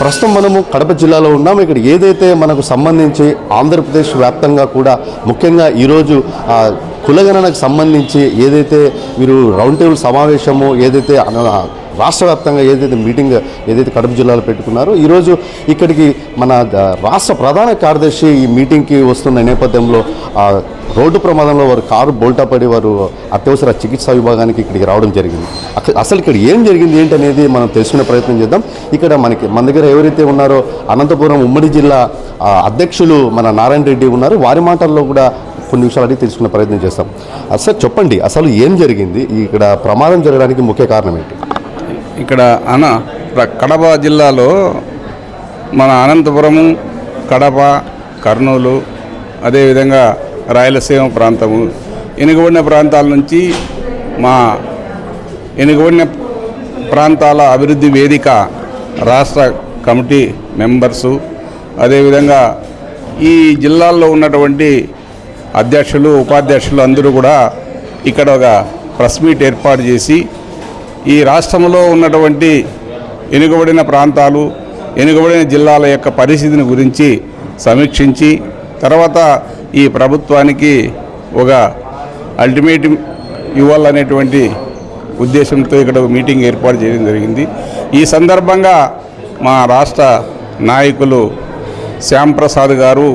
ప్రస్తుతం మనము కడప జిల్లాలో ఉన్నాం ఇక్కడ ఏదైతే మనకు సంబంధించి ఆంధ్రప్రదేశ్ వ్యాప్తంగా కూడా ముఖ్యంగా ఈరోజు కులగణనకు సంబంధించి ఏదైతే వీరు రౌండ్ టేబుల్ సమావేశము ఏదైతే రాష్ట్ర వ్యాప్తంగా ఏదైతే మీటింగ్ ఏదైతే కడప జిల్లాలో పెట్టుకున్నారో ఈరోజు ఇక్కడికి మన రాష్ట్ర ప్రధాన కార్యదర్శి ఈ మీటింగ్కి వస్తున్న నేపథ్యంలో రోడ్డు ప్రమాదంలో వారు కారు బోల్టా పడి వారు అత్యవసర చికిత్సా విభాగానికి ఇక్కడికి రావడం జరిగింది. అసలు ఇక్కడ ఏం జరిగింది ఏంటనేది మనం తెలుసుకునే ప్రయత్నం చేద్దాం. ఇక్కడ మనకి మన దగ్గర ఎవరైతే ఉన్నారో అనంతపురం ఉమ్మడి జిల్లా అధ్యక్షులు మన నారాయణ రెడ్డి ఉన్నారు. వారి మాటల్లో కూడా కొన్ని విషయాలు అడిగి తెలుసుకునే ప్రయత్నం చేస్తాం. అసలు చెప్పండి అసలు ఏం జరిగింది? ఇక్కడ ప్రమాదం జరగడానికి ముఖ్య కారణం ఏంటి? ఇక్కడ అన కడప జిల్లాలో మన అనంతపురము కడప కర్నూలు అదేవిధంగా రాయలసీమ ప్రాంతము వెనుకబడిన ప్రాంతాల నుంచి మా వెనుకబడిన ప్రాంతాల అభివృద్ధి వేదిక రాష్ట్ర కమిటీ మెంబర్సు అదేవిధంగా ఈ జిల్లాల్లో ఉన్నటువంటి అధ్యక్షులు ఉపాధ్యక్షులు అందరూ కూడా ఇక్కడ ఒక ప్రెస్ మీట్ ఏర్పాటు చేసి ఈ రాష్ట్రంలో ఉన్నటువంటి వెనుకబడిన ప్రాంతాలు వెనుకబడిన జిల్లాల యొక్క పరిస్థితిని గురించి సమీక్షించి తర్వాత ఈ ప్రభుత్వానికి ఒక అల్టిమేట్ ఇవ్వాలనేటువంటి ఉద్దేశంతో ఇక్కడ ఒక మీటింగ్ ఏర్పాటు చేయడం జరిగింది. ఈ సందర్భంగా మా రాష్ట్ర నాయకులు శ్యాంప్రసాద్ గారు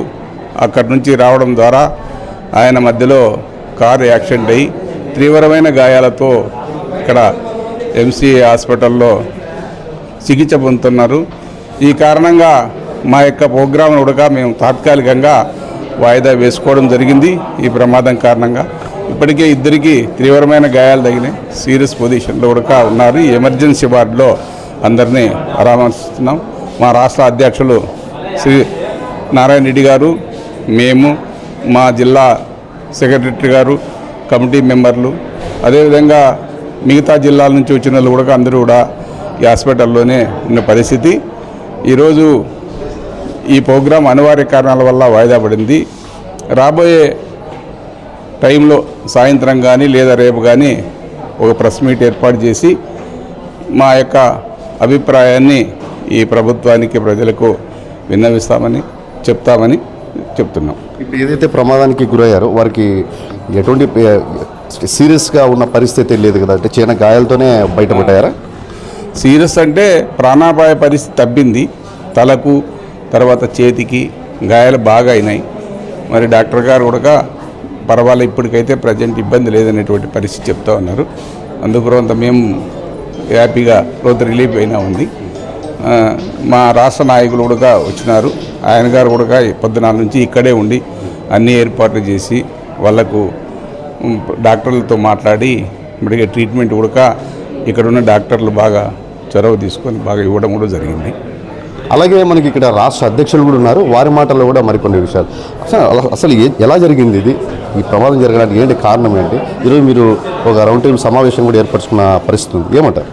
అక్కడి నుంచి రావడం ద్వారా ఆయన మధ్యలో కారు యాక్సిడెంట్ అయ్యి తీవ్రమైన గాయాలతో ఇక్కడ ఎంసీఏ హాస్పిటల్లో చికిత్స పొందుతున్నారు. ఈ కారణంగా మా యొక్క ప్రోగ్రాం కూడా మేము తాత్కాలికంగా వాయిదా వేసుకోవడం జరిగింది. ఈ ప్రమాదం కారణంగా ఇప్పటికే ఇద్దరికి తీవ్రమైన గాయాలు తగినాయి సీరియస్ పొజిషన్లో కూడా ఉన్నారు. ఈ ఎమర్జెన్సీ వార్డులో అందరినీ పరామర్శిస్తున్నాం. మా రాష్ట్ర అధ్యక్షులు శ్రీ నారాయణ రెడ్డి గారు మేము మా జిల్లా సెక్రటరీ గారు కమిటీ మెంబర్లు అదేవిధంగా మిగతా జిల్లాల నుంచి వచ్చిన వాళ్ళు కూడా అందరూ కూడా ఈ హాస్పిటల్లోనే ఉన్న పరిస్థితి. ఈరోజు ఈ ప్రోగ్రాం అనివార్య కారణాల వల్ల వాయిదా పడింది. రాబోయే టైంలో సాయంత్రం కానీ లేదా రేపు కానీ ఒక ప్రెస్ మీట్ ఏర్పాటు చేసి మా యొక్క అభిప్రాయాన్ని ఈ ప్రభుత్వానికి ప్రజలకు విన్నవిస్తామని చెప్తామని చెప్తున్నాం. ఇప్పుడు ఏదైతే ప్రమాదానికి గురయ్యారో వారికి ఎటువంటి సీరియస్గా ఉన్న పరిస్థితి లేదు కదా? అంటే చిన్న గాయాలతోనే బయటపడ్డారా? సీరియస్ అంటే ప్రాణాపాయ పరిస్థితి తప్పింది తలకు తర్వాత చేతికి గాయాలు బాగా అయినాయి. మరి డాక్టర్ గారు కూడా పర్వాలేదు ఇప్పటికైతే ప్రజెంట్ ఇబ్బంది లేదనేటువంటి పరిస్థితి చెప్తా ఉన్నారు. అందుకు అంత మేము హ్యాపీగా రోజు రిలీఫ్ అయినా ఉంది. మా రాష్ట్ర నాయకులు కూడా వచ్చినారు. ఆయన గారు కూడా పొద్దునాల నుంచి ఇక్కడే ఉండి అన్ని ఏర్పాట్లు చేసి వాళ్ళకు డాక్టర్లతో మాట్లాడి ఇప్పటికే ట్రీట్మెంట్ కూడా ఇక్కడ ఉన్న డాక్టర్లు బాగా చొరవ తీసుకొని బాగా ఇవ్వడం కూడా జరిగింది. అలాగే మనకి ఇక్కడ రాష్ట్ర అధ్యక్షులు కూడా ఉన్నారు. వారి మాటల్లో కూడా మరికొన్ని విషయాలు. అసలు ఎలా జరిగింది ఇది? ఈ ప్రమాదం జరగడానికి ఏంటి కారణం ఏంటి? ఈరోజు మీరు ఒక రౌండ్ టేబుల్ సమావేశం కూడా ఏర్పరచుకున్న పరిస్థితి ఉంది. ఏమంటారు?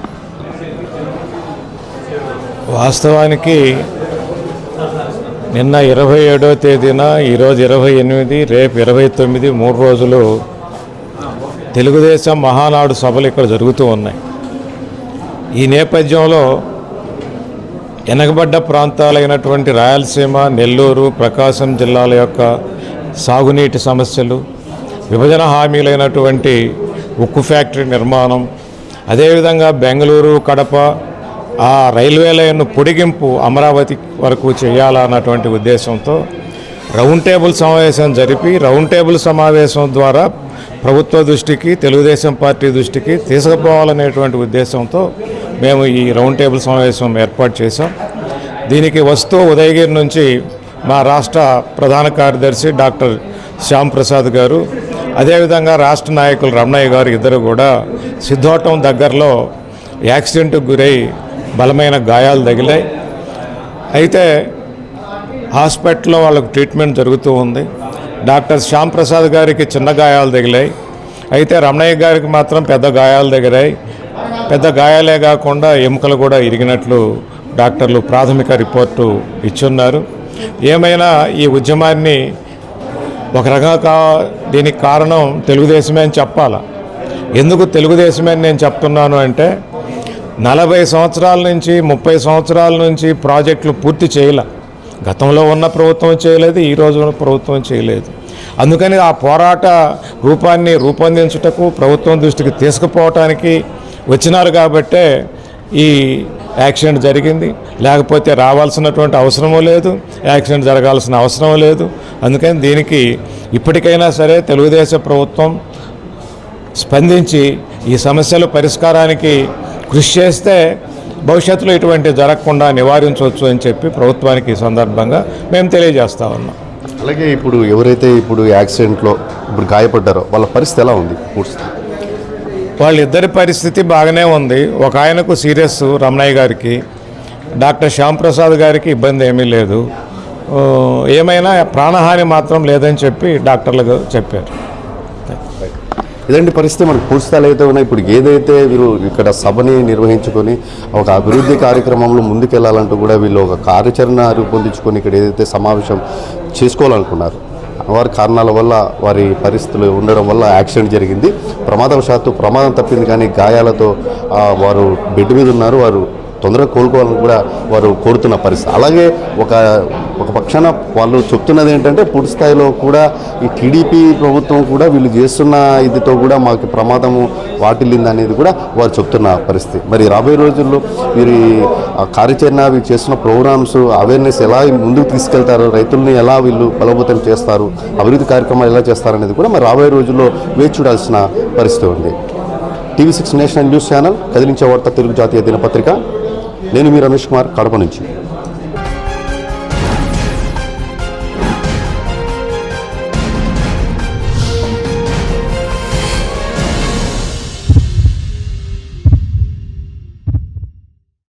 వాస్తవానికి నిన్న ఇరవై ఏడో తేదీన ఈరోజు ఇరవై ఎనిమిది రేపు ఇరవై తొమ్మిది మూడు రోజులు తెలుగుదేశం మహానాడు సభలు ఇక్కడ జరుగుతూ ఉన్నాయి. ఈ నేపథ్యంలో వెనకబడ్డ ప్రాంతాలైనటువంటి రాయలసీమ నెల్లూరు ప్రకాశం జిల్లాల యొక్క సాగునీటి సమస్యలు విభజన హామీలైనటువంటి ఉక్కు ఫ్యాక్టరీ నిర్మాణం అదేవిధంగా బెంగళూరు కడప ఆ రైల్వే లైన్ పొడిగింపు అమరావతి వరకు చేయాలన్నటువంటి ఉద్దేశంతో రౌండ్ టేబుల్ సమావేశం జరిపి రౌండ్ టేబుల్ సమావేశం ద్వారా ప్రభుత్వ దృష్టికి తెలుగుదేశం పార్టీ దృష్టికి తీసుకుపోవాలనేటువంటి ఉద్దేశంతో మేము ఈ రౌండ్ టేబుల్ సమావేశం ఏర్పాటు చేశాం. దీనికి వస్తూ ఉదయగిరి నుంచి మా రాష్ట్ర ప్రధాన కార్యదర్శి డాక్టర్ శ్యామ్ ప్రసాద్ గారు అదేవిధంగా రాష్ట్ర నాయకులు రమణయ్య గారు ఇద్దరు కూడా సిద్ధోటం దగ్గరలో యాక్సిడెంట్కు గురై బలమైన గాయాలు తగిలాయి. అయితే హాస్పిటల్లో వాళ్ళకు ట్రీట్మెంట్ జరుగుతూ ఉంది. డాక్టర్ శ్యామ్ ప్రసాద్ గారికి చిన్న గాయాలు తగిలాయి. అయితే రమణయ్య గారికి మాత్రం పెద్ద గాయాలు తగిలాయి. పెద్ద గాయాలే కాకుండా ఎముకలు కూడా ఇరిగినట్లు డాక్టర్లు ప్రాథమిక రిపోర్టు ఇచ్చున్నారు. ఏమైనా ఈ ఉద్యమాన్ని ఒక రకంగా కా దీనికి కారణం తెలుగుదేశమే అని చెప్పాలా? ఎందుకు తెలుగుదేశమే అని నేను చెప్తున్నాను అంటే నలభై సంవత్సరాల నుంచి ముప్పై సంవత్సరాల నుంచి ప్రాజెక్టులు పూర్తి చేయలే. గతంలో ఉన్న ప్రభుత్వం చేయలేదు ఈ రోజు ఉన్న ప్రభుత్వం చేయలేదు. అందుకని ఆ పోరాట రూపాన్ని రూపొందించుటకు ప్రభుత్వం దృష్టికి తీసుకుపోవటానికి వచ్చినారు కాబట్టే ఈ యాక్సిడెంట్ జరిగింది. లేకపోతే రావాల్సినటువంటి అవసరము లేదు యాక్సిడెంట్ జరగాల్సిన అవసరం లేదు. అందుకని దీనికి ఇప్పటికైనా సరే తెలుగుదేశం ప్రభుత్వం స్పందించి ఈ సమస్యల పరిష్కారానికి కృషి చేస్తే భవిష్యత్తులో ఇటువంటి జరగకుండా నివారించవచ్చు అని చెప్పి ప్రభుత్వానికి ఈ సందర్భంగా మేము తెలియజేస్తా ఉన్నాం. అలాగే ఇప్పుడు ఎవరైతే ఇప్పుడు యాక్సిడెంట్లో ఇప్పుడు గాయపడ్డారో వాళ్ళ పరిస్థితి ఎలా ఉంది? పూర్తి వాళ్ళిద్దరి పరిస్థితి బాగానే ఉంది. ఒక ఆయనకు సీరియస్ రమణయ్య గారికి డాక్టర్ శ్యామ్ ప్రసాద్ గారికి ఇబ్బంది ఏమీ లేదు. ఏమైనా ప్రాణహాని మాత్రం లేదని చెప్పి డాక్టర్లు చెప్పారు. ఇలాంటి పరిస్థితి మనకు పూర్తిస్థాయిలో అయితే ఉన్నాయి. ఇప్పుడు ఏదైతే వీళ్ళు ఇక్కడ సభని నిర్వహించుకొని ఒక అభివృద్ధి కార్యక్రమంలో ముందుకెళ్ళాలంటూ కూడా వీళ్ళు ఒక కార్యాచరణ రూపొందించుకొని ఇక్కడ ఏదైతే సమావేశం చేసుకోవాలనుకున్నారు వారి కారణాల వల్ల వారి పరిస్థితులు ఉండడం వల్ల యాక్సిడెంట్ జరిగింది. ప్రమాదవశాత్తు ప్రమాదం తప్పింది కానీ గాయాలతో వారు బెడ్ మీద ఉన్నారు. వారు తొందరగా కోలుకోవాలని కూడా వారు కోరుతున్న పరిస్థితి. అలాగే ఒక ఒక పక్షాన వాళ్ళు చెప్తున్నది ఏంటంటే పూర్తి స్థాయిలో కూడా ఈ టీడీపీ ప్రభుత్వం కూడా వీళ్ళు చేస్తున్న ఇదితో కూడా మాకు ప్రమాదము వాటిల్లింది అనేది కూడా వారు చెప్తున్న పరిస్థితి. మరి రాబోయే రోజుల్లో వీరి ఆ కార్యాచరణ వీరు చేస్తున్న ప్రోగ్రామ్స్ అవేర్నెస్ ఎలా ముందుకు తీసుకెళ్తారు రైతుల్ని ఎలా వీళ్ళు బలోపేతం చేస్తారు అభివృద్ధి కార్యక్రమాలు ఎలా చేస్తారనేది కూడా మరి రాబోయే రోజుల్లో వేచి చూడాల్సిన పరిస్థితి ఉంది. TV six national news channel కదిలించే వార్త తెలుగు జాతీయ దినపత్రిక. నేను మీ రమేష్ కుమార్ కడప నుంచి.